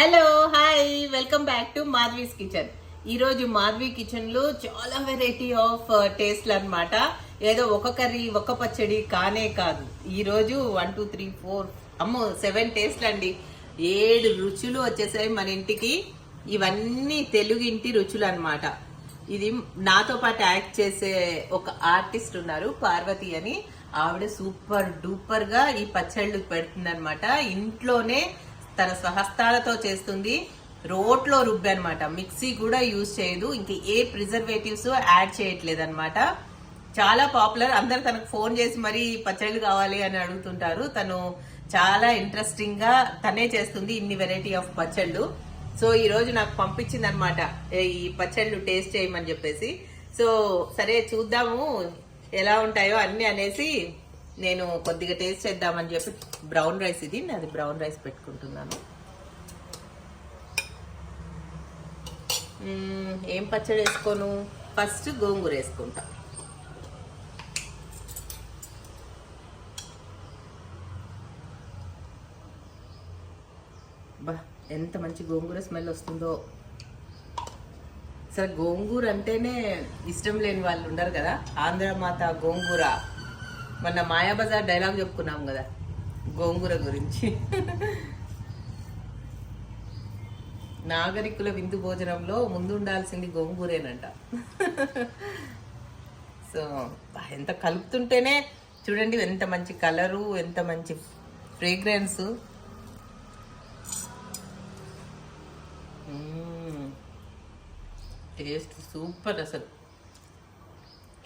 Hello hi welcome back to Madhavi's kitchen ఈరోజు మాధవి కిచెన్లో చాలా వెరైటీ ఆఫ్ టేస్ట్లు అనమాట ఏదో ఒక కర్రీ ఒక పచ్చడి కానే కాదు. ఈరోజు వన్ టూ త్రీ ఫోర్ అమ్మో సెవెన్ టేస్ట్లు అండి. ఏడు రుచులు వచ్చేసాయి మన ఇంటికి. ఇవన్నీ తెలుగు ఇంటి రుచులు అన్నమాట. ఇది నాతో పాటు యాక్ట్ చేసే ఒక ఆర్టిస్ట్ ఉన్నారు పార్వతి అని. ఆవిడ సూపర్ డూపర్గా ఈ పచ్చళ్ళు పెడుతుందనమాట ఇంట్లోనే తన స్వహస్తాలతో చేస్తుంది. రోట్లో రుబ్బనమాట. మిక్సీ కూడా యూజ్ చేయదు. ఇంక ఏ ప్రిజర్వేటివ్స్ యాడ్ చేయట్లేదు అనమాట చాలా పాపులర్. అందరు తనకు ఫోన్ చేసి మరీ పచ్చళ్ళు కావాలి అని అడుగుతుంటారు. తను చాలా ఇంట్రెస్టింగ్గా తనే చేస్తుంది ఇన్ని వెరైటీ ఆఫ్ పచ్చళ్ళు. సో ఈరోజు నాకు పంపించింది అనమాట ఈ పచ్చళ్ళు టేస్ట్ చేయమని చెప్పేసి. సో సరే చూద్దాము ఎలా ఉంటాయో అన్నీ అనేసి నేను కొద్దిగా టేస్ట్ చేద్దామని చెప్పి బ్రౌన్ రైస్ ఇది అది బ్రౌన్ రైస్ పెట్టుకుంటున్నాను. ఏం పచ్చడి వేసుకోను? ఫస్ట్ గోంగూర వేసుకుంటా. బా ఎంత మంచి గోంగూర స్మెల్ వస్తుందో. అసలు గోంగూర అంటేనే ఇష్టం లేని వాళ్ళు ఉండరు కదా. ఆంధ్ర మాత గోంగూర. మొన్న మాయాబజార్ డైలాగ్ చెప్పుకున్నాం కదా గోంగూర గురించి. నాగరికుల విందు భోజనంలో ముందు ఉండాల్సింది గోంగూరేనంట. సో ఎంత కలుపుతుంటేనే చూడండి ఎంత మంచి కలరు ఎంత మంచి ఫ్రేగ్రెన్స్. టేస్ట్ సూపర్ అసలు.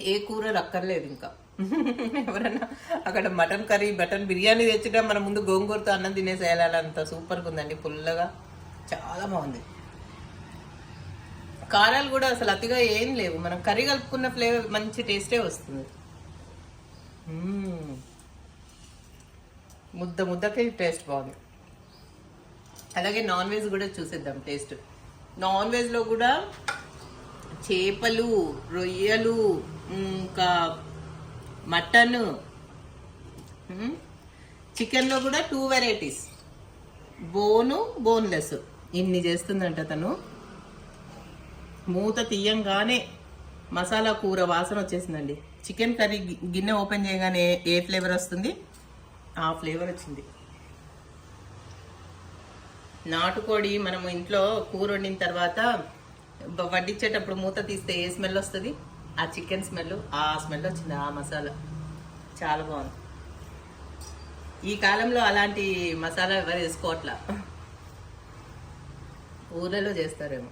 ఏ కూర రక్కర్లేదు ఇంకా. ఎవరన్నా అక్కడ మటన్ కర్రీ మటన్ బిర్యానీ తెచ్చినా మన ముందు గోంగూరతో అన్నం తినేసేయాలి. అంత సూపర్గా ఉందండి పుల్లగా. చాలా బాగుంది. కారాలు కూడా అసలు అతిగా ఏం లేవు. మనం కర్రీ కలుపుకున్న ఫ్లేవర్ మంచి టేస్టే వస్తుంది. ముద్ద ముద్దకి టేస్ట్ బాగుంది. అలాగే నాన్ వెజ్ కూడా చూసేద్దాం టేస్ట్. నాన్ వెజ్లో కూడా చేపలు రొయ్యలు ఇంకా మటన్. చికెన్లో కూడా టూ వెరైటీస్. బోను బోన్లెస్. ఇన్ని చేస్తుందంట తను. మూత తీయంగానే మసాలా కూర వాసన వచ్చేసిందండి. చికెన్ కర్రీ గిన్నె ఓపెన్ చేయగానే ఏ- ఫ్లేవర్ వస్తుంది? ఆ ఫ్లేవర్ వచ్చింది. నాటుకోడి మనము ఇంట్లో కూర వండిన తర్వాత వడ్డించేటప్పుడు మూత తీస్తే ఏ స్మెల్ వస్తుంది? ఆ చికెన్ స్మెల్ ఆ స్మెల్ వచ్చింది ఆ మసాలా. చాలా బాగుంది. ఈ కాలంలో అలాంటి మసాలా ఎవరు వేసుకోవట్లా? ఊళ్ళలో చేస్తారేమో.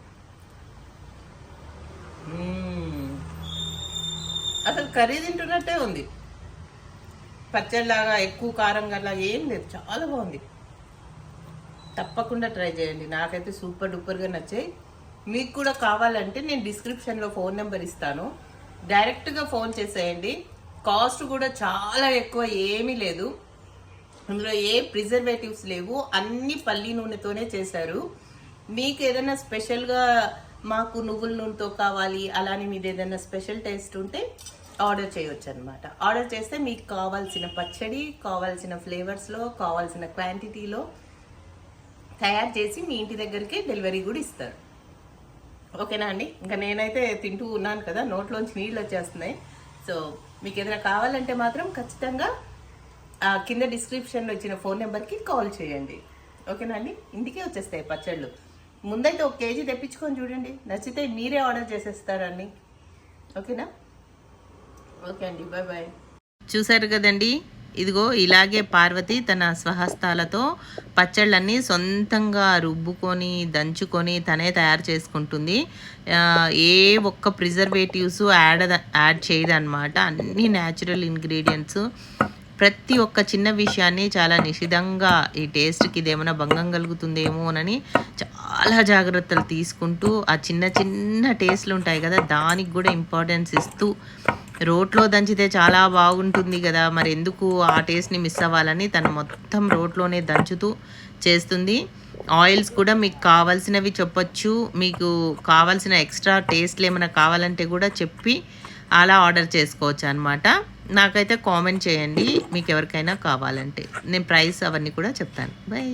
అసలు కర్రీ తింటున్నట్టే ఉంది. పచ్చడిలాగా ఎక్కువ కారం గలా ఏం లేదు. చాలా బాగుంది. తప్పకుండా ట్రై చేయండి. నాకైతే సూపర్ డూపర్గా నచ్చాయి. మీకు కూడా కావాలంటే నేను డిస్క్రిప్షన్లో ఫోన్ నెంబర్ ఇస్తాను. డైరెక్ట్గా ఫోన్ చేసేయండి. కాస్ట్ కూడా చాలా ఎక్కువ ఏమీ లేదు. అందులో ఏ ప్రిజర్వేటివ్స్ లేవు. అన్ని పల్లి నూనెతోనే చేశారు. మీకు ఏదైనా స్పెషల్గా మాకు నువ్వుల నూనెతో కావాలి అలానే మీద ఏదైనా స్పెషల్ టేస్ట్ ఉంటే ఆర్డర్ చేయొచ్చు అనమాట ఆర్డర్ చేస్తే మీకు కావాల్సిన పచ్చడి కావాల్సిన ఫ్లేవర్స్లో కావాల్సిన క్వాంటిటీలో తయారు చేసి మీ ఇంటి దగ్గరికి డెలివరీ కూడా ఇస్తారు. ఓకేనా అండి? ఇంకా నేనైతే తింటూ ఉన్నాను కదా నోట్లోంచి నీళ్ళు వచ్చేస్తున్నాయి. సో మీకు ఏదైనా కావాలంటే మాత్రం ఖచ్చితంగా ఆ కింద డిస్క్రిప్షన్లో ఇచ్చిన ఫోన్ నెంబర్కి కాల్ చేయండి. ఓకేనా అండి? ఇంటికే వచ్చేస్తాయి పచ్చళ్ళు. ముందైతే ఒక కేజీ తెప్పించుకొని చూడండి. నచ్చితే మీరే ఆర్డర్ చేసేస్తారండి ఓకేనా? ఓకే అండి బాయ్ బాయ్. చూసారు కదండి? ఇదిగో ఇలాగే పార్వతి తన స్వహస్తాలతో పచ్చళ్ళన్నీ సొంతంగా రుబ్బుకొని దంచుకొని తనే తయారు చేసుకుంటుంది. ఏ ఒక్క ప్రిజర్వేటివ్స్ యాడ్ యాడ్ చేయదన్నమాట. అన్ని న్యాచురల్ ఇంగ్రీడియంట్స్. ప్రతి ఒక్క చిన్న విషయాన్ని చాలా నిషిదంగా ఈ టేస్ట్కి ఇదేమైనా భంగం కలుగుతుందేమోనని చాలా జాగ్రత్తలు తీసుకుంటూ ఆ చిన్న చిన్న టేస్ట్లు ఉంటాయి కదా దానికి కూడా ఇంపార్టెన్స్ ఇస్తూ రోట్లో దంచితే చాలా బాగుంటుంది కదా మరి ఎందుకు ఆ టేస్ట్ని మిస్ అవ్వాలని తను మొత్తం రోట్లోనే దంచుతూ చేస్తుంది. ఆయిల్స్ కూడా మీకు కావాల్సినవి చెప్పొచ్చు. మీకు కావాల్సిన ఎక్స్ట్రా టేస్ట్లు ఏమైనా కావాలంటే కూడా చెప్పి అలా ఆర్డర్ చేసుకోవచ్చు అనమాట నాకైతే కామెంట్ చేయండి మీకు ఎవరికైనా కావాలంటే. నేను ప్రైస్ అవన్నీ కూడా చెప్తాను. బై.